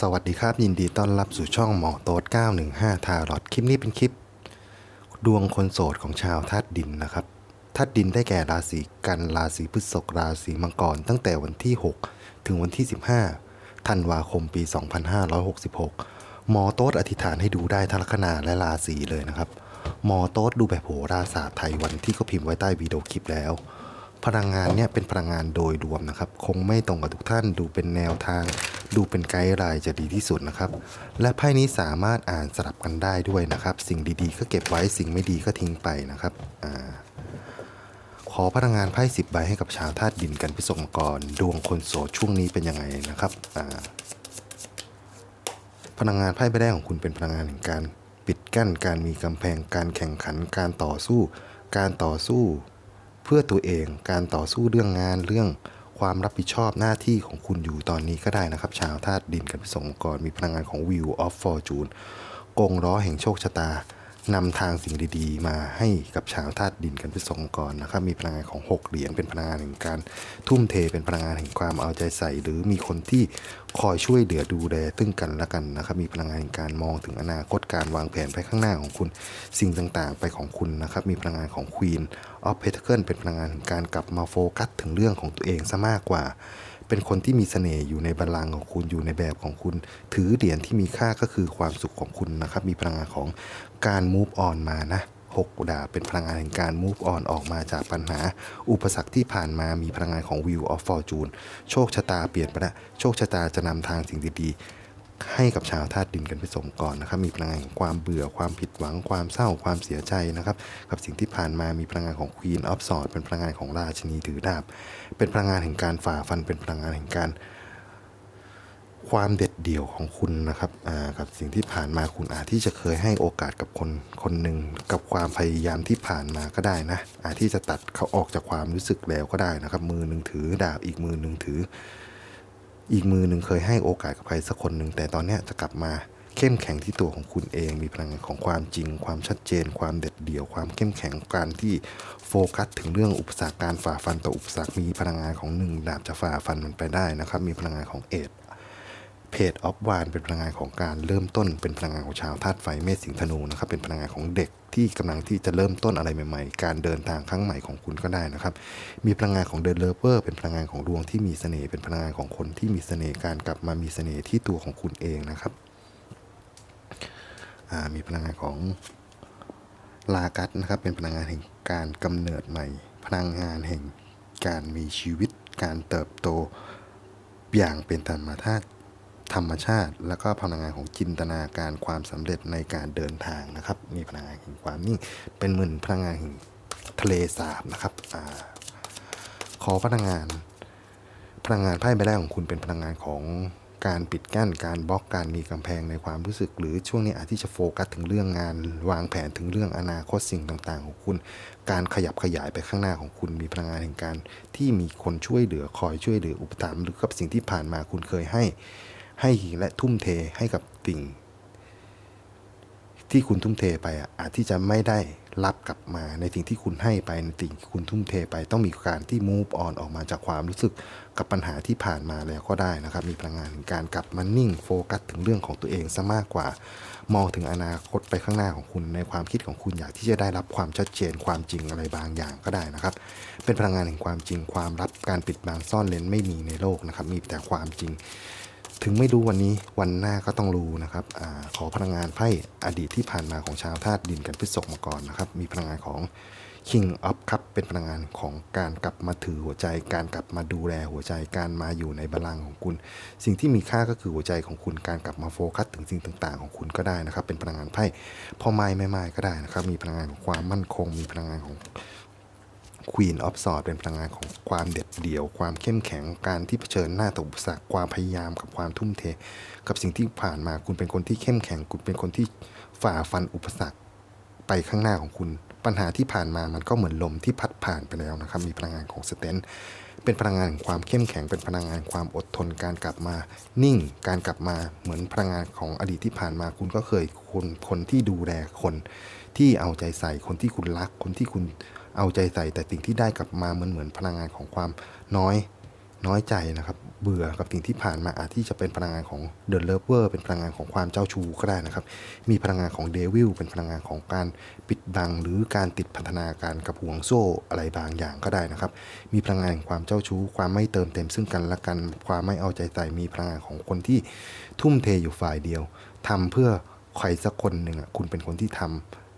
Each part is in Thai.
สวัสดีครับ ยินดีต้อนรับสู่ช่องหมอโต๊ด915 ทารอดคลิปนี้เป็นคลิป ดวงคนโสดของชาวธาตุดินนะครับธาตุดินได้แก่ราศีกันราศีพฤษภราศีมังกร ตั้งแต่วันที่ 6 ถึงวันที่ 15ธันวาคมปี 2566 หมอโต๊ดอธิษฐานให้ดูได้ทั้งลัคนาและราศีเลยนะครับ หมอโต๊ดดูแบบโหราศาสตร์ไทยวันที่เขาพิมพ์ไว้ใต้วิดีโอคลิปแล้ว พลังงานเนี่ยเป็นพลังงานโดยรวมนะครับ คงไม่ตรงกับทุกท่านดูเป็นแนวทาง ดูเป็นไกด์ไลน์จะดีที่สุดนะครับ และไพ่นี้สามารถอ่านสลับกันได้ด้วยนะครับ สิ่งดีๆ ก็เก็บไว้สิ่งไม่ดีก็ทิ้งไปนะครับอาขอพลังงานไพ่สิบใบให้กับชาวธาตุดินกันพิสมกรดวงคนโสดช่วงนี้เป็นยังไงนะครับอ่าพลังงานไพ่ใบแรกของคุณเป็นพลังงานแห่งการปิดกั้นการมีกำแพงการแข่งขันการต่อสู้ การต่อสู้ เพื่อตัวเองการต่อสู้เรื่องงานเรื่องความรับผิดชอบหน้าที่ของคุณอยู่ตอนนี้ก็ได้นะครับ ชาวธาตุดินกันพิสงกรมีพลังงานของวิวออฟฟอร์จูนกงล้อแห่งโชคชะตา นำทางสิ่งดีๆ มาให้กับชาวธาตุดินกันพิสองกรนะครับ มีพลังงานของ 6 เหรียญเป็นพลังงานแห่งการทุ่มเทเป็นพลังงานแห่งความเอาใจใส่ หรือมีคนที่คอยช่วยเหลือดูแลตึงกันและกันนะครับ มีพลังงานแห่งการมองถึงอนาคตการวางแผนไปข้างหน้าของคุณสิ่งต่างๆ ไปของคุณนะครับ มีพลังงานของ Queen of Pentacle เป็นพลังงานแห่งการกลับมาโฟกัสถึงเรื่องของตัวเองซะมากกว่า เป็นคนที่มีเสน่ห์อยู่ในบัลลังก์ของคุณอยู่ในแบบของคุณ ถือเหรียญที่มีค่าก็คือความสุขของคุณนะครับ มีพลังงานของการ move on มานะหกดาบเป็นพลังงานแห่งการ move on ออกมาจากปัญหา อุปสรรคที่ผ่านมามีพลังงานของ view of Fortune โชคชะตาเปลี่ยนไปแล้วโชคชะตาจะนำทางสิ่งดีๆ ให้กับชาวธาตุดินกันไปสมก่อนนะครับ มีพลังงานแห่งความเบื่อความผิดหวังความเศร้าความเสียใจนะครับ กับสิ่งที่ผ่านมามีพลังงานของ Queen of Swords เป็นพลังงานของราชินีถือดาบ เป็นพลังงานแห่งการฝ่าฟันเป็นพลังงานแห่งการความเด็ดเดี่ยวของคุณนะครับกับสิ่งที่ผ่านมาคุณอาจที่จะเคยให้โอกาสกับคนคนหนึ่งกับความพยายามที่ผ่านมาก็ได้นะอาจที่จะตัดเขาออกจากความรู้สึกแล้วก็ได้นะครับ มือหนึ่งถือดาบอีกมือหนึ่งถือ อีกมือหนึ่งเคยให้โอกาสกับใครสักคนหนึ่งแต่ตอนนี้จะกลับมาเข้มแข็งที่ตัวของคุณเอง มีพลังงานของความจริง ความชัดเจน ความเด็ดเดี่ยว ความเข้มแข็งการที่โฟกัส ถึงเรื่องอุปสรรคการฝ่าฟันต่ออุปสรรคมีพลังงานของหนึ่งดาบจะฝ่าฟันมันไปได้นะครับ มีพลังงานของเอด เพจออฟวานเป็นพลังงานของการเริ่มต้นเป็นพลังงานของชาวธาตุไฟเมษสิงธนูนะครับเป็นพลังงานของเด็กที่กำลังที่จะเริ่มต้นอะไรใหม่ๆ การเดินทางครั้งใหม่ของคุณก็ได้นะครับ มีพลังงานของเดินเลเวอร์เป็นพลังงานของดวงที่มีเสน่ห์เป็นพลังงานของคนที่มีเสน่ห์การกลับมามีเสน่ห์ที่ตัวของคุณเองนะครับมีพลังงานของลากัสนะครับเป็นพลังงานแห่งการกำเนิดใหม่ พลังงานแห่งการมีชีวิตการเติบโตอย่างเป็นธรรมชาติ ธรรมชาติ แล้วก็พลังงานของจินตนาการความสำเร็จในการเดินทางนะครับ มีพลังงานแห่งความนิ่งเป็นเหมือนพลังงานแห่งทะเลสาบนะครับอขอพลังงาน พลังงานไพ่ใบแรกของคุณเป็นพลังงานของการปิดกั้นการบล็อกการมีกำแพงในความรู้สึก หรือช่วงนี้อาจที่จะโฟกัสถึงเรื่องงาน วางแผนถึงเรื่องอนาคตสิ่งต่าง ๆ ของคุณ การขยับขยายไปข้างหน้าของคุณมีพลังงานแห่งการที่มีคนช่วยเหลือคอยช่วยเหลืออุปถัมภ์หรือกับสิ่งที่ผ่านมาคุณเคยให้ ให้และทุ่มเทให้กับสิ่ง ที่คุณทุ่มเทไปอะอาจที่จะไม่ได้รับกลับมาในสิ่งที่คุณให้ไปในสิ่งที่คุณทุ่มเทไป ต้องมีการที่ move on ออกมาจากความรู้สึกกับปัญหาที่ผ่านมาแล้วก็ได้นะครับ มีพลังงานถึงการกลับมานิ่งโฟกัสถึงเรื่องของตัวเองซะมากกว่า มองถึงอนาคตไปข้างหน้าของคุณในความคิดของคุณอยากที่จะได้รับความชัดเจนความจริงอะไรบางอย่างก็ได้นะครับ เป็นพลังงานแห่งความจริงความลับการปิดบังซ่อนเลนไม่มีในโลกนะครับ มีแต่ความจริง ถึงไม่รู้วันนี้วันหน้าก็ต้องรู้นะครับอขอพลังงานไพ่อดีตที่ผ่านมาของชาวธาตุดินกันพฤษภมาก่อนนะครับ มีพลังงานของ King of Cup เป็นพลังงานของการกลับมาถือหัวใจ การกลับมาดูแลหัวใจการมาอยู่ในบัลลังของคุณ สิ่งที่มีค่าก็คือหัวใจของคุณการกลับมาโฟกัสถึงสิ่งต่างๆ ของคุณก็ได้นะครับ เป็นพลังงานไพ่พ่อไม้แม่ไม้ก็ได้นะครับ มีพลังงานของความมั่นคง มีพลังงานของ Queen of s w o r d เป็นพลังงานของความเด็ดเดี่ยว ความเข้มแข็งการที่เผชิญหน้าต่ออุปสรรคความพยายามกับความทุ่มเท กับสิ่งที่ผ่านมาคุณเป็นคนที่เข้มแข็ง คุณเป็นคนที่ฝ่าฟันอุปสรรคไปข้างหน้าของคุณ ปัญหาที่ผ่านมามันก็เหมือนลมที่พัดผ่านไปแล้วนะครับ มีพลังงานของสเตนเป็นพลังงานแห่งความเข้มแข็ง เป็นพลังงานความอดทน การกลับมา นิ่ง การกลับมาเหมือนพลังงานของอดีตที่ผ่านมา คุณก็เคยคนคนที่ดูแลคน ที่เอาใจใส่คนที่คุณรักคนที่คุณ เอาใจใส่แต่สิ่งที่ได้กลับมามันเหมือนพลังงานของความน้อยน้อยใจนะครับ เบื่อกับสิ่งที่ผ่านมาอาจที่จะเป็นพลังงานของเด e เลเวอร์เป็นพลังงานของความเจ้าชู้ก็ได้นะครับ มีพลังงานของเดวิลเป็นพลังงานของการปิดบัง หรือการติดพันธนาการกับห่วงโซ่อะไรบางอย่างก็ได้นะครับ มีพลังงานแห่งความเจ้าชู้ ความไม่เติมเต็มซึ่งกันและกันความไม่เอาใจใส่มีพลังงานของคนที่ทุ่มเทอยู่ฝ่ายเดียวทำเพื่อใครสักคนหนึ่งอะคุณเป็นคนที่ท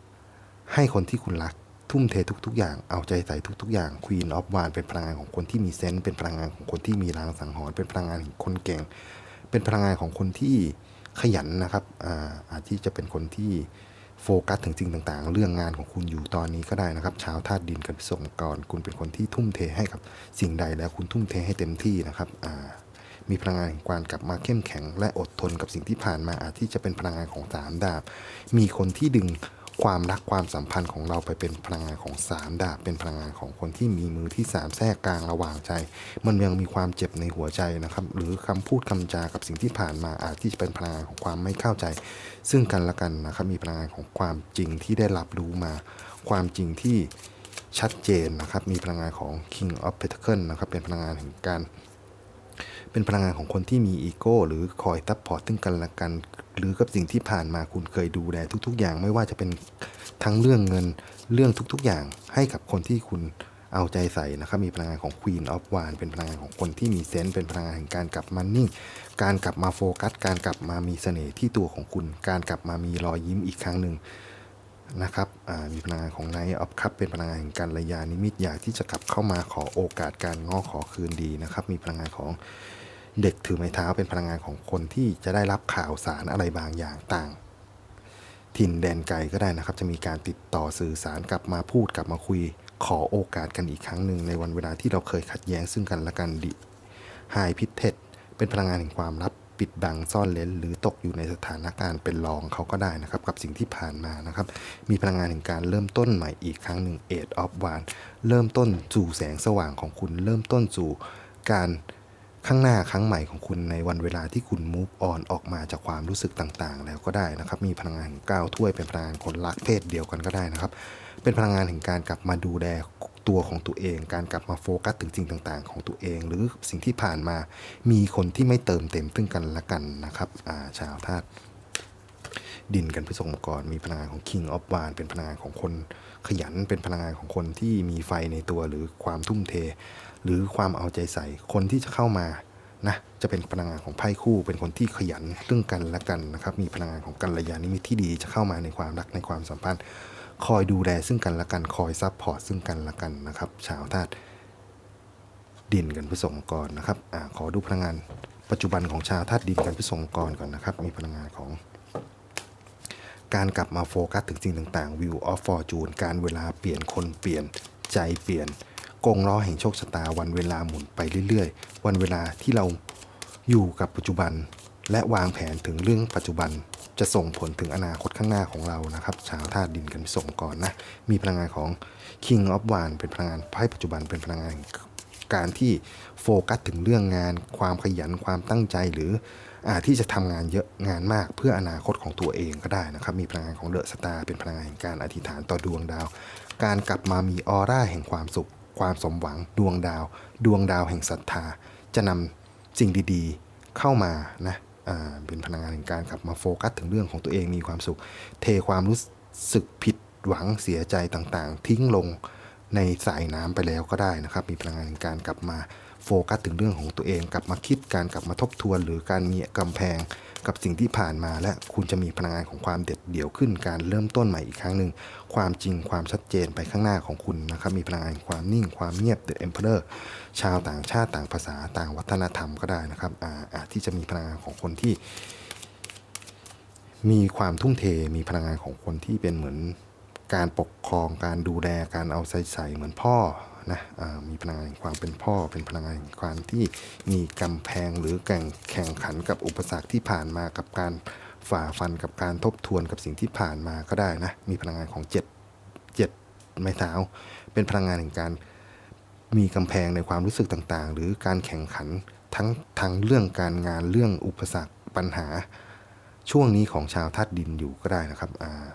ำให้คนที่คุณรัก ทุ่มเททุก ๆ อย่าง เอาใจใส่ทุก ๆ อย่าง Queen of w a n เป็นพลังงานของคนที่มีเซนส์เป็นพลังงานของคนที่มีรางสังหรณ์เป็นพลังงานของคนเก่ง เป็นพลังงานของคนที่ขยันนะครับอาอาจที่จะเป็นคนที่โฟกัสถึงสิ่งต่างๆ เรื่องงานของคุณอยู่ตอนนี้ก็ได้นะครับ ชาวธาตุดินกับพิศงกรคุณเป็นคนที่ทุ่มเทให้กับสิ่งใดแล้วคุณทุ่มเทให้เต็มที่นะครับอ่ามีพลังงานแห่งการกลับมาเข้มแข็ง และอดทนกับสิ่งที่ผ่านมาอาจที่จะเป็นพลังงานของสามดาบ มีคนที่ดึง ความรักความสัมพันธ์ของเราไปเป็นพลังงานของสามดาบเป็นพลังงานของคนที่มีมือที่สามแทรกกลางระหว่างใจ มันยังมีความเจ็บในหัวใจนะครับ หรือคำพูดคำจากับสิ่งที่ผ่านมาอาจที่จะเป็นพลังงานของความไม่เข้าใจ ซึ่งกันและกันนะครับ มีพลังงานของความจริงที่ได้รับรู้มา ความจริงที่ชัดเจนนะครับ มีพลังงานของ King of Pentacles นะครับ เป็นพลังงานแห่งการ เป็นพลังงานของคนที่มีอีโก้หรือคอยซัพพอร์ตซึ่งกันและกัน หรือกับสิ่งที่ผ่านมาคุณเคยดูแลทุก ๆ อย่างไม่ว่าจะเป็นทั้งเรื่องเงินเรื่องทุก ๆ อย่างให้กับคนที่คุณเอาใจใส่นะครับ มีพลังงานของ Queen of w a n เป็นพลังงานของคนที่มีเซนส์เป็นพลังงานแห่งการกลับมานิ่ง การกลับมาโฟกัส การกลับมามีเสน่ห์ที่ตัวของคุณ การกลับมามีรอยยิ้มอีกครั้งหนึ่งนะครับมีพลังงานของไนท์ออฟคัพเป็นพลังงานแห่งการระยานิมิตอยากที่จะกลับเข้ามาขอโอกาสการง้อขอคืนดีนะครับ มีพลังงานของ เด็กถือไม้เท้าเป็นพลังงานของคนที่จะได้รับข่าวสารอะไรบางอย่างต่าง ถิ่นแดนไกลก็ได้นะครับ จะมีการติดต่อสื่อสารกลับมาพูดกลับมาคุย ขอโอกาสกันอีกครั้งหนึ่งในวันเวลาที่เราเคยขัดแย้งซึ่งกันและกันดิไฮพิเทเป็นพลังงานแห่งความลับปิดบังซ่อนเลนหรือตกอยู่ในสถานการณ์เป็นรองเขาก็ได้นะครับ กับสิ่งที่ผ่านมานะครับ มีพลังงานแห่งการเริ่มต้นใหม่อีกครั้งหนึ่งเอ็ดออฟวานเริ่มต้นสู่แสงสว่างของคุณเริ่มต้นสู่การ ข้างหน้าครั้งใหม่ของคุณในวันเวลาที่คุณ move on ออกมาจากความรู้สึกต่างๆ แล้วก็ได้นะครับ มีพลังงานก้าวถ้วยเป็นพลังงานคนรักเพศเดียวกันก็ได้นะครับ เป็นพลังงานแห่งการกลับมาดูแลตัวของตัวเอง การกลับมาโฟกัสถึงสิ่งต่างๆ ของตัวเอง หรือสิ่งที่ผ่านมามีคนที่ไม่เติมเต็มซึ่งกันและกันนะครับาชาวธาตุดินกันพฤษภกรมีพลังงานของ King of w a n เป็นพลังงานของคนขยันเป็นพลังงานของคนที่มีไฟในตัวหรือความทุ่มเท หรือความเอาใจใส่คนที่จะเข้ามานะจะเป็นพลังงานของไพ่คู่ เป็นคนที่ขยันซึ่งกันและกันนะครับ มีพลังงานของกัลยาณมิตรที่ดีจะเข้ามาในความรักในความสัมพันธ์ คอยดูแลซึ่งกันและกัน คอยซัพพอร์ตซึ่งกันและกันนะครับ ชาวธาตุดินกันพฤษภกรนะครับอขอดูพลังงานปัจจุบันของชาวธาตุดินกันพฤษภกรก่อนนะครับ มีพลังงานของ การกลับมาโฟกัสถึงสิ่งต่างๆ View of Fortune การเวลาเปลี่ยนคนเปลี่ยนใจเปลี่ยน กงล้อแห่งโชคชะตาวันเวลาหมุนไปเรื่อยๆ วันเวลาที่เราอยู่กับปัจจุบัน และวางแผนถึงเรื่องปัจจุบันจะส่งผลถึงอนาคตข้างหน้าของเรานะครับ ชาวธาตุดินกันส่งก่อนนะ มีพลังงานของ King of w a n เป็นพลังงานไพ่ปัจจุบันเป็นพลังงานการที่โฟกัสถึงเรื่องงาน ความขยันความตั้งใจหรืออาจที่จะทำงานเยอะงานมากเพื่ออนาคตของตัวเองก็ได้นะครับ มีพลังงานของเดอะสตาร์เป็นพลังงานแห่งการอธิษฐานต่อดวงดาว การกลับมามีออร่าแห่งความสุข ความสมหวังดวงดาว ดวงดาวแห่งศรัทธา จะนำสิ่งดีๆเข้ามานะเป็นพลังงานแห่งการกลับมาโฟกัสถึงเรื่องของตัวเองมีความสุข เทความรู้สึกผิดหวังเสียใจต่างๆ ทิ้งลงในสายน้ำไปแล้วก็ได้นะครับ มีพลังงานในการกลับมาโฟกัสถึงเรื่องของตัวเอง กลับมาคิดการกลับมาทบทวน หรือการมีกำแพง กับสิ่งที่ผ่านมา และคุณจะมีพลังงานของความเด็ดเดี่ยวขึ้น การเริ่มต้นใหม่อีกครั้งหนึ่ง ความจริงความชัดเจนไปข้างหน้าของคุณนะครับ มีพลังงานความนิ่ง ความเงียบ The Emperor ชาวต่างชาติต่างภาษาต่างวัฒนธรรมก็ได้นะครับอาอาที่จะมีพลังงานของคนที่ มีความทุ่มเท มีพลังงานของคนที่เป็นเหมือนการปกครองการดูแลการเอาใจใส่เหมือนพ่อ นะมีพลังงานแห่งความเป็นพ่อ เป็นพลังงานแห่งความที่มีกำแพงหรือแข่งแข่งขันกับอุปสรรคที่ผ่านมากับการฝ่าฟันกับการทบทวนกับสิ่งที่ผ่านมาก็ได้นะ มีพลังงานของเจ็ดเจ็ดไม้เท้า เป็นพลังงานแห่งการมีกำแพงในความรู้สึกต่างๆ หรือการแข่งขันทั้งทั้งเรื่องการงานเรื่องอุปสรรคปัญหา ช่วงนี้ของชาวธาตุดินอยู่ก็ได้นะครับ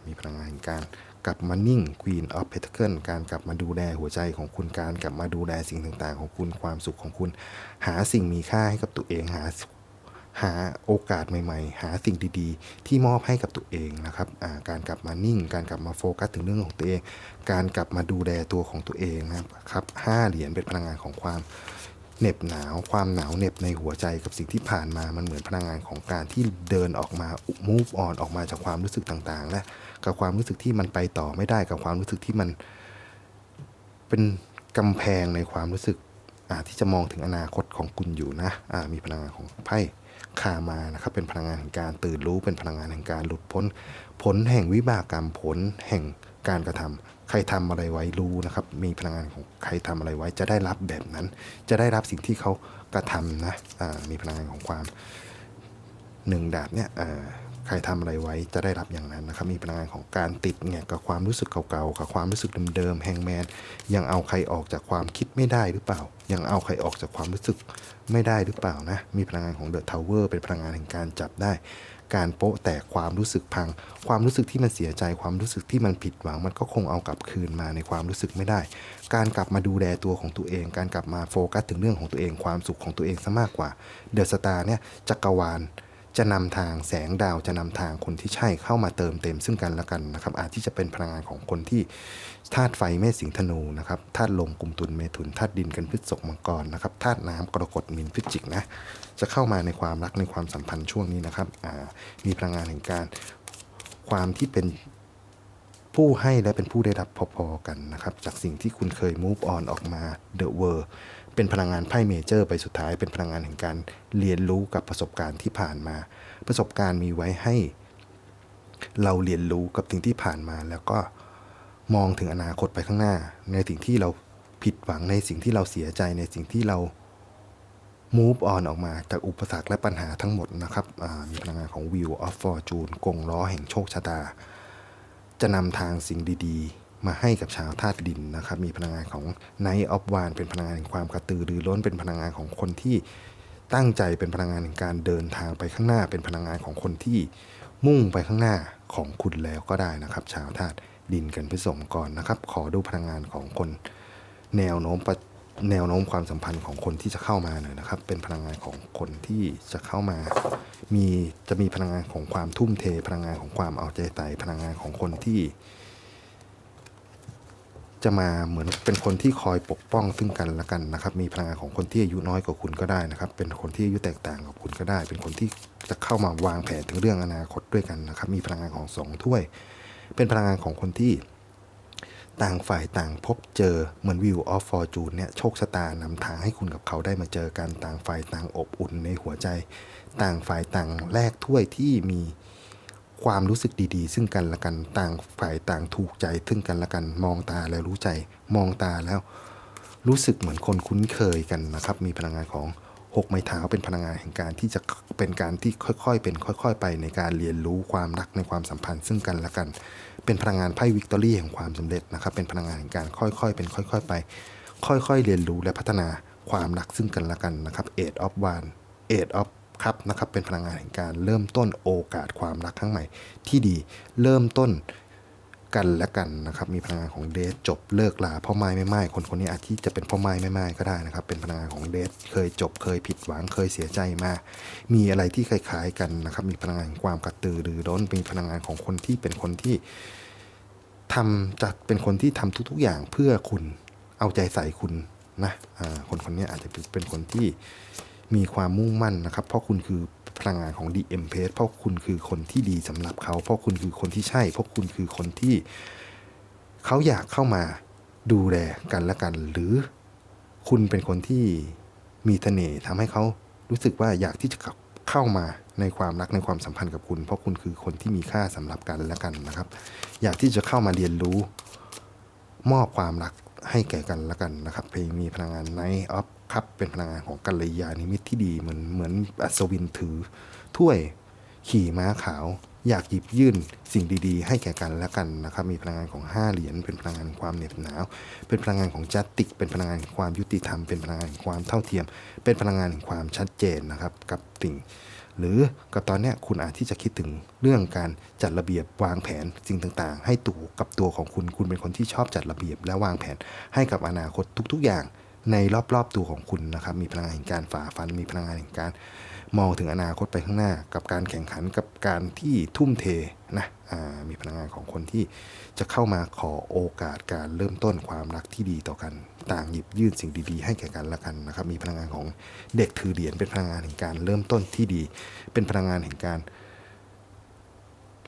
มีพลังงานแห่งการ กลับมานิ่ง Queen of Pentacle การกลับมาดูแลหัวใจของคุณการกลับมาดูแลสิ่งต่างๆ ของคุณความสุขของคุณ หาสิ่งมีค่าให้กับตัวเองหาหาโอกาสใหม่ ๆ หาสิ่งดีๆ ที่มอบให้กับตัวเองนะครับการกลับมานิ่ง การกลับมาโฟกัสถึงเรื่องของตัวเอง การกลับมาดูแลตัวของตัวเองนะครับห้าเหรียญเป็นพลังงานของความเหน็บหนาวความหนาวเหน็บในหัวใจกับสิ่งที่ผ่านมามันเหมือนพลังงานของการที่เดินออกมา move on ออกมาจากความรู้สึกต่างๆ และ กับความรู้สึกที่มันไปต่อไม่ได้กับความรู้สึกที่มัน เป็นกำแพงในความรู้สึกที่จะมองถึงอนาคตของคุณอยู่นะอ่ามีพลังงานของไพ่คามานะครับเป็นพลังงานแห่งการตื่นรู้เป็นพลังงานแห่งการหลุดพ้น ผลแห่งวิบากกรรมผลแห่งการกระทำใครทำอะไรไว้รู้นะครับ มีพลังงานของใครทำอะไรไว้จะได้รับแบบนั้น จะได้รับสิ่งที่เขากระทำนะอ่ามีพลังงานของความหนึ่งดาบเนี่ย ใครทำอะไรไว้จะได้รับอย่างนั้นนะครับ มีพลังงานของการติดแงกกับความรู้สึกเก่าๆ กับความรู้สึกเดิมๆ แฮงแมน ยังเอาใครออกจากความคิดไม่ได้หรือเปล่า ยังเอาใครออกจากความรู้สึกไม่ได้หรือเปล่านะ มีพลังงานของเดอะทาวเวอร์เป็นพลังงานแห่งการจับได้ การโป๊ะแตกความรู้สึกพัง ความรู้สึกที่มันเสียใจ ความรู้สึกที่มันผิดหวัง มันก็คงเอากลับคืนมาในความรู้สึกไม่ได้ การกลับมาดูแลตัวของตัวเอง การกลับมาโฟกัสถึงเรื่องของตัวเอง ความสุขของตัวเองซะมากกว่า เดอะสตาร์เนี่ยจักรวาล จะนำทางแสงดาวจะนำทางคนที่ใช่เข้ามาเติมเต็มซึ่งกันและกันนะครับ อาจที่จะเป็นพลังงานของคนที่ธาตุไฟเมษสิงธนูนะครับธาตุลมกลุ่มตุลเมถุนธาตุดินกันพฤษภมังกรนะครับธาตุน้ำกรกฎมินพิจิกนะจะเข้ามาในความรักในความสัมพันธ์ช่วงนี้นะครับมีพลังงานแห่งการความที่เป็นผู้ให้และเป็นผู้ได้รับพอๆกันนะครับ จากสิ่งที่คุณเคย move on ออกมา the world เป็นพลังงานไพ่เมเจอร์ไปสุดท้ายเป็นพลังงานแห่งการเรียนรู้กับประสบการณ์ที่ผ่านมา ประสบการณ์มีไว้ให้ เราเรียนรู้กับสิ่งที่ผ่านมา แล้วก็มองถึงอนาคตไปข้างหน้า ในสิ่งที่เราผิดหวังในสิ่งที่เราเสียใจในสิ่งที่เรา move on ออกมาจากอุปสรรคและปัญหาทั้งหมดนะครับมีพลังงานของ wheel of fortune กงล้อแห่งโชคชะตา จะนำทางสิ่งดีๆ มาให้กับชาวธาตุดินนะครับ มีพลังงานของ Night of w a n เป็นพลังงานแห่งความกระตือรือร้นเป็นพลังงานของคนที่ตั้งใจเป็นพลังงานแห่งการเดินทางไปข้างหน้า เป็นพลังงานของคนที่มุ่งไปข้างหน้าของคุณแล้วก็ได้นะครับ ชาวธาตุดินกันผสมก่อนนะครับ ขอดูพลังงานของคนแนวโน้มแนวโน้มความสัมพันธ์ของคนที่จะเข้ามาหน่อยนะครับ เป็นพลังงานของคนที่จะเข้ามา มีจะมีพลังงานของความทุ่มเท พลังงานของความเอาใจใส่พลังงานของคนที่ จะมาเหมือนเป็นคนที่คอยปกป้องซึ่งกันและกันนะครับ มีพลังงานของคนที่อายุน้อยกว่าคุณก็ได้นะครับ เป็นคนที่อายุแตกต่างกับคุณก็ได้ เป็นคนที่จะเข้ามาวางแผนถึงเรื่องอนาคตด้วยกันนะครับ มีพลังงานของสองถ้วย เป็นพลังงานของคนที่ต่างฝ่ายต่างพบเจอเหมือนวิวออฟฟอร์จูนเนี่ยโชคชะตานำทางให้คุณกับเขาได้มาเจอกันต่างฝ่ายต่างอบอุ่นในหัวใจ ต่างฝ่ายต่างแลกถ้วยที่มี ความรู้สึกดีๆ ซึ่งกันและกันต่างฝ่ายต่างถูกใจ ซึ่งกันและกันมองตาแล้วรู้ใจ มองตาแล้ว รู้สึกเหมือนคนคุ้นเคยกันนะครับ มีพลังงานของหกไม้เท้าเป็นพลังงานแห่งการที่จะเป็นการที่ค่อยๆ เป็นค่อย ๆ ไปในการเรียนรู้ความรักในความสัมพันธ์ซึ่งกันและกัน เป็นพลังงานไพ่วิกตอรี่แห่งความสำเร็จนะครับ เป็นพลังงานแห่งการค่อยๆ เป็นค่อย ๆ ไป ค่อยๆ เรียนรู้และพัฒนาความรักซึ่งกันและกันนะครับ Eight of One Eight of ครับนะครับเป็นพลังงานแห่งการเริ่มต้นโอกาสความรักครั้งใหม่ ที่ดีเริ่มต้นกันและกันนะครับ มีพลังงานของเดทจบเลิกลาพ่อไม้ไม่ไม้คนคนนี้อาจที่จะเป็นพ่อไม้ไม่ไม้ก็ได้นะครับ เป็นพลังงานของเดทเคยจบเคยผิดหวังเคยเสียใจมา มีอะไรที่คล้ายๆกันนะครับ มีพลังงานแห่งความกระตือรือร้นมีพลังงานของคนที่เป็นคนที่ทำจะเป็นคนที่ทำทุกๆอย่างเพื่อคุณเอาใจใส่คุณนะอ่าคนคนนี้อาจจะเป็นคนที่ มีความมุ่งมั่นนะครับ เพราะคุณคือพลังงานของ d m p เพราะคุณคือคนที่ดีสำหรับเขา เพราะคุณคือคนที่ใช่ เพราะคุณคือคนที่เขาอยากเข้ามาดูแลกันและกัน หรือคุณเป็นคนที่มีเสน่ห์ทำให้เขารู้สึกว่าอยากที่จะเข้ามาในความรักในความสัมพันธ์กับคุณ เพราะคุณคือคนที่มีค่าสำหรับกันและกันนะครับ อยากที่จะเข้ามาเรียนรู้ มอบความรักให้แก่กันและกันนะครับ เพลงมีพลังงานไนออฟ ครับเป็นพลังงานของกัลยาณิมิตรที่ดีเหมือนเหมือนอัศวินถือ ถ้วยขี่ม้าขาว อยากหยิบยื่นสิ่งดีๆ ให้แก่กันและกันนะครับ มีพลังงานของห้าเหรียญเป็นพลังงานความเหน็บหนาว เป็นพลังงานของจัตติก เป็นพลังงานความยุติธรรม เป็นพลังงานความเท่าเทียม เป็นพลังงานแห่งความชัดเจนนะครับกับสิ่งหรือกับตอนนี้คุณอาจที่จะคิดถึงเรื่องการจัดระเบียบวางแผนสิ่งต่างๆ ให้ตัวกับตัวของคุณคุณเป็นคนที่ชอบจัดระเบียบและวางแผนให้กับอนาคตทุก ๆ อย่าง ในรอบๆตัวของคุณนะครับ มีพลังงานแห่งการฝ่าฟัน มีพลังงานแห่งการมองถึงอนาคตไปข้างหน้า กับการแข่งขันกับการที่ทุ่มเทนะมีพลังงานของคนที่จะเข้ามาขอโอกาสการเริ่มต้นความรักที่ดีต่อกันต่างหยิบยื่นสิ่งดีๆ ให้แก่กันและกันนะครับ มีพลังงานของเด็กถือเหรียญเป็นพลังงานแห่งการเริ่มต้นที่ดี เป็นพลังงานแห่งการ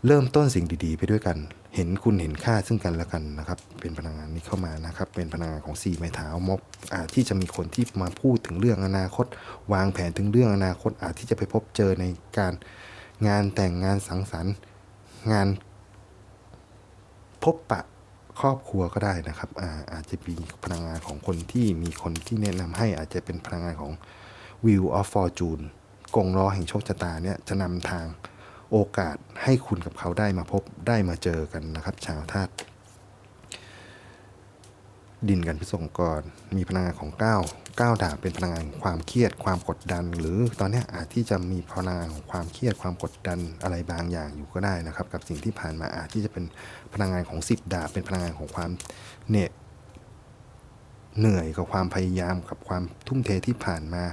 เริ่มต้นสิ่งดีๆ ไปด้วยกัน เห็นคุณเห็นค่าซึ่งกันและกันนะครับ เป็นพลังงานนี้เข้ามานะครับ เป็นพลังงานของสี่ไม้เท้าม็อบอาจที่จะมีคนที่มาพูดถึงเรื่องอนาคต วางแผนถึงเรื่องอนาคต อาจที่จะไปพบเจอในการงานแต่งงานสังสรรค์งานพบปะครอบครัวก็ได้นะครับอาอาจจะมีพลังงานของคนที่มีคนที่แนะนำให้อาจจะเป็นพลังงานของ Wheel of Fortune กงล้อแห่งโชคชะตาเนี่ยจะนำทาง โอกาสให้คุณกับเขาได้มาพบได้มาเจอกันนะครับ ชาวธาตุดินกันพิสงกรมีพลังงานของ9 9ดาบเป็นพลังงานความเครียดความกดดัน หรือตอนนี้อาจที่จะมีพลังงานของความเครียดความกดดันอะไรบางอย่างอยู่ก็ได้นะครับ กับสิ่งที่ผ่านมาอาจที่จะเป็นพลังงานของ 10 ดาบเป็นพลังงานของความเหน็ดเหนื่อยกับความพยายามกับความทุ่มเทที่ผ่านมา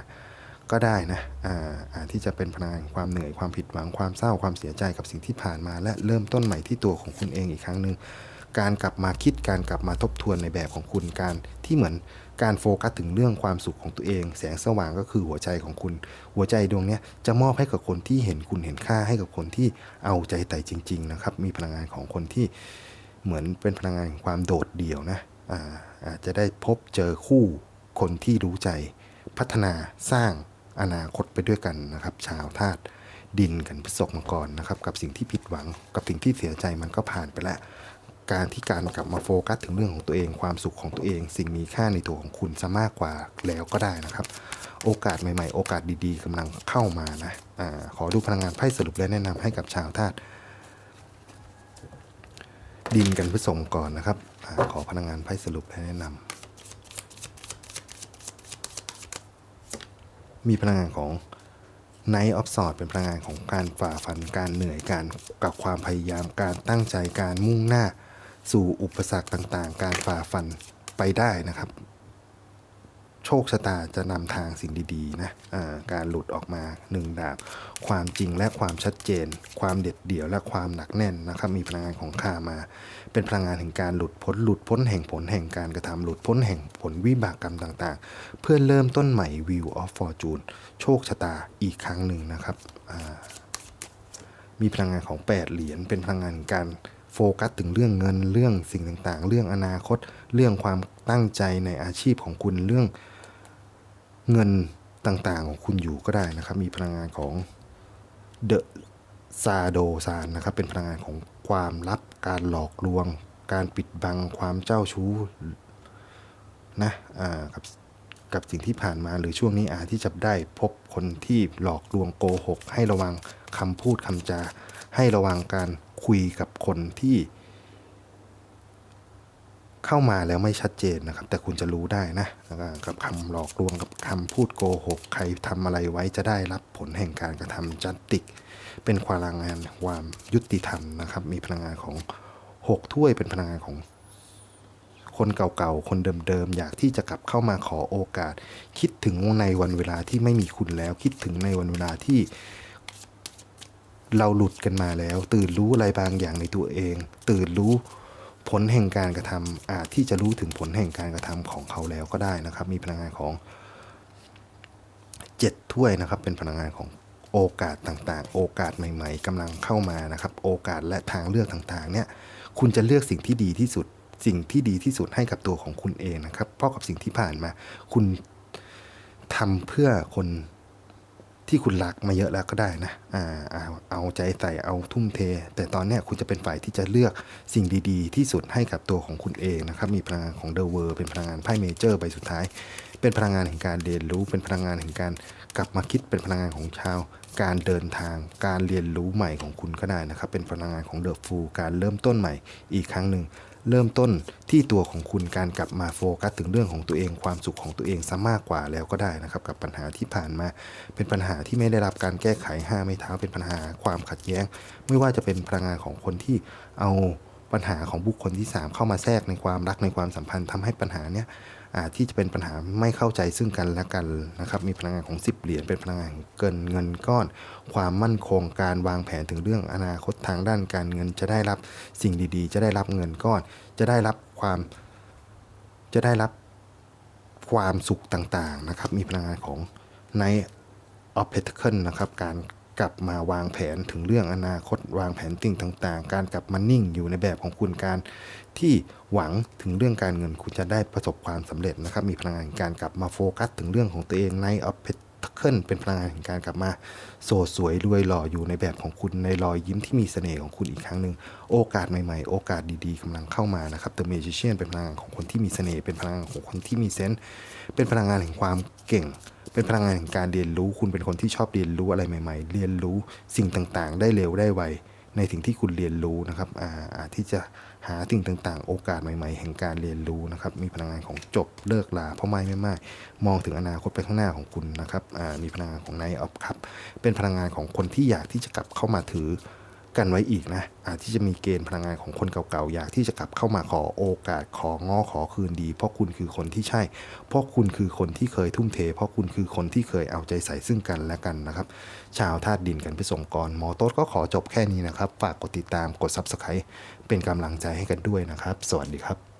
ก็ได้นะอ่าที่จะเป็นพลังงานความเหนื่อยความผิดหวังความเศร้าความเสียใจกับสิ่งที่ผ่านมา และเริ่มต้นใหม่ที่ตัวของคุณเองอีกครั้งหนึ่งการกลับมาคิดการกลับมาทบทวนในแบบของคุณการที่เหมือนการโฟกัสถึงเรื่องความสุขของตัวเอง แสงสว่างก็คือหัวใจของคุณ หัวใจดวงนี้จะมอบให้กับคนที่เห็นคุณเห็นค่าให้กับคนที่เอาใจใส่จริง ๆ นะครับ มีพลังงานของคนที่เหมือนเป็นพลังงานแห่งความโดดเดี่ยวนะอาอาจจะได้พบเจอคู่คนที่รู้ใจพัฒนาสร้าง อนาคตไปด้วยกันนะครับ ชาวธาตุดินกันพฤษภมังกรนะครับ กับสิ่งที่ผิดหวังกับสิ่งที่เสียใจมันก็ผ่านไปแล้ว การที่การกลับมาโฟกัสถึงเรื่องของตัวเอง ความสุขของตัวเอง สิ่งมีค่าในตัวของคุณจะมากกว่าแล้วก็ได้นะครับ โอกาสใหม่ๆ โอกาสดีๆกำลังเข้ามานะอาขอดูพลังงานไพ่สรุปและแนะนำให้กับชาวธาตุดินกันผสมก่อนนะครับอขอพลังงานไพ่สรุปและแนะนำ มีพลังงานของ Night of Swords เป็นพลังงานของการฝ่าฟันการเหนื่อยการกับความพยายามการตั้งใจการมุ่งหน้า สู่อุปสรรคต่างๆ การฝ่าฟันไปได้นะครับ โชคชะตาจะนำทางสิ่งดีๆนะการหลุดออกมาหนึ่งดาบ ความจริงและความชัดเจน ความเด็ดเดี่ยวและความหนักแน่นนะครับ มีพลังงานของข้ามา เป็นพลังงานแห่งการหลุดพ้นหลุดพ้นแห่งผลแห่งการกระทำหลุดพ้นแห่งผลวิบากกรรมต่างๆ เพื่อเริ่มต้นใหม่ View of Fortune โชคชะตาอีกครั้งหนึ่งนะครับ มีพลังงานของ 8 เหรียญ เป็นพลังงานการโฟกัสถึงเรื่องเงินเรื่องสิ่งต่างๆ เรื่องอนาคต เรื่องความตั้งใจในอาชีพของคุณเรื่อง เงินต่างๆของคุณอยู่ก็ได้นะครับ มีพลังงานของเดอะซาโดซานนะครับ เป็นพลังงานของความลับ การหลอกลวง การปิดบังความเจ้าชู้นะกับกับสิ่งที่ผ่านมาหรือช่วงนี้อาจที่จะได้พบคนที่หลอกลวงโกหก ให้ระวังคำพูดคำจา ให้ระวังการคุยกับคนที่ เข้ามาแล้วไม่ชัดเจนนะครับ แต่คุณจะรู้ได้นะแล้วกับคำหลอกลวงกับคำพูดโกหก ใครทำอะไรไว้จะได้รับผลแห่งการกระทำจันติก เป็นพลังงานความยุติธรรมนะครับ มีพลังงานของหกถ้วยเป็นพลังงานของคนเก่าๆ คนเดิมๆ อยากที่จะกลับเข้ามาขอโอกาส คิดถึงในวันเวลาที่ไม่มีคุณแล้ว คิดถึงในวันเวลาที่ เราหลุดกันมาแล้ว ตื่นรู้อะไรบางอย่างในตัวเอง ตื่นรู้ ผลแห่งการกระทำอาจที่จะรู้ถึงผลแห่งการกระทำของเขาแล้วก็ได้นะครับ มีพลังงานของเจ็ดถ้วยนะครับ เป็นพลังงานของโอกาสต่างๆ โอกาสใหม่ ๆกำลังเข้ามานะครับ โอกาสและทางเลือกต่างๆ เนี่ย คุณจะเลือกสิ่งที่ดีที่สุด สิ่งที่ดีที่สุดให้กับตัวของคุณเองนะครับ เพราะกับสิ่งที่ผ่านมา คุณทำเพื่อคน ที่คุณรักมาเยอะแล้วก็ได้นะอ่าเอาเอาใจใส่เอาทุ่มเท แต่ตอนนี้คุณจะเป็นฝ่ายที่จะเลือกสิ่งดีๆ ที่สุดให้กับตัวของคุณเองนะครับ มีพลังงานของเดอะเวอร์เป็นพลังงานไพ่เมเจอร์ใบสุดท้าย เป็นพลังงานแห่งการเรียนรู้ เป็นพลังงานแห่งการกลับมาคิดเป็นพลังงานของชาว การเดินทาง การเรียนรู้ใหม่ของคุณก็ได้นะครับ เป็นพลังงานของเดอะฟูการเริ่มต้นใหม่อีกครั้งหนึ่ง เริ่มต้นที่ตัวของคุณการกลับมาโฟกัสถึงเรื่องของตัวเองความสุขของตัวเองซะมากกว่าแล้วก็ได้นะครับ กับปัญหาที่ผ่านมา เป็นปัญหาที่ไม่ได้รับการแก้ไขห้าไม่เท้าเป็นปัญหาความขัดแย้ง ไม่ว่าจะเป็นพลังงานของคนที่เอาปัญหาของบุคคลที่ 3 เข้ามาแทรกในความรักในความสัมพันธ์ทำให้ปัญหาเนี้ย ที่จะเป็นปัญหาไม่เข้าใจซึ่งกันและกันนะครับมีพลังงานของ 10 เหรียญเป็นพลังงานเกินเงินก้อน ความมั่นคงการวางแผนถึงเรื่องอนาคตทางด้านการเงินจะได้รับสิ่งดีๆ จะได้รับเงินก้อน จะได้รับความจะได้รับความสุขต่างๆนะครับมีพลังงานของ Knight of Pentacle นะครับการ กลับมาวางแผนถึงเรื่องอนาคตวางแผนสิ่งต่างๆ การกลับมานิ่งอยู่ในแบบของคุณการที่หวังถึงเรื่องการเงินคุณจะได้ประสบความสำเร็จนะครับ มีพลังงานการกลับมาโฟกัส ถึงเรื่องของตัวเอง Knight of Pentacle เป็นพลังงานแห่งการกลับมา โสดสวยรวยหล่ออยู่ในแบบของคุณในรอยยิ้มที่มีเสน่ห์ของคุณอีกครั้งหนึ่งโอกาสใหม่ๆ โอกาสดีๆกำลังเข้ามานะครับ The Magician เป็นพลังงานของคนที่มีเสน่ห์เป็นพลังงานของคนที่มีเซนส์เป็นพลังงานแห่งความเก่ง เป็นพลังงานแห่งการเรียนรู้ คุณเป็นคนที่ชอบเรียนรู้อะไรใหม่ ๆ เรียนรู้สิ่งต่างๆ ได้เร็วได้ไวในสิ่งที่คุณเรียนรู้นะครับอาอาจที่จะหาสิ่งต่างๆ โอกาสใหม่ ๆ แห่งการเรียนรู้นะครับ มีพลังงานของจบเลิกลา เพราะไม่ไม่ไม่มองถึงอนาคตไปข้างหน้าของคุณนะครับมีพลังงานของไนออฟครับ เป็นพลังงานของคนที่อยากที่จะกลับเข้ามาถือ กันไว้อีกนะอาจที่จะมีเกณฑ์พลังงานของคนเก่าๆ อยากที่จะกลับเข้ามาขอโอกาสของ้อขอคืนดี เพราะคุณคือคนที่ใช่ เพราะคุณคือคนที่เคยทุ่มเท เพราะคุณคือคนที่เคยเอาใจใส่ซึ่งกันและกันนะครับ ชาวธาตุดินกันไปส่งกรหมอโต๊ดก็ขอจบแค่นี้นะครับ ฝากกดติดตามกดซับสไคร b ์เป็นกำลังใจให้กันด้วยนะครับ สวัสดีครับ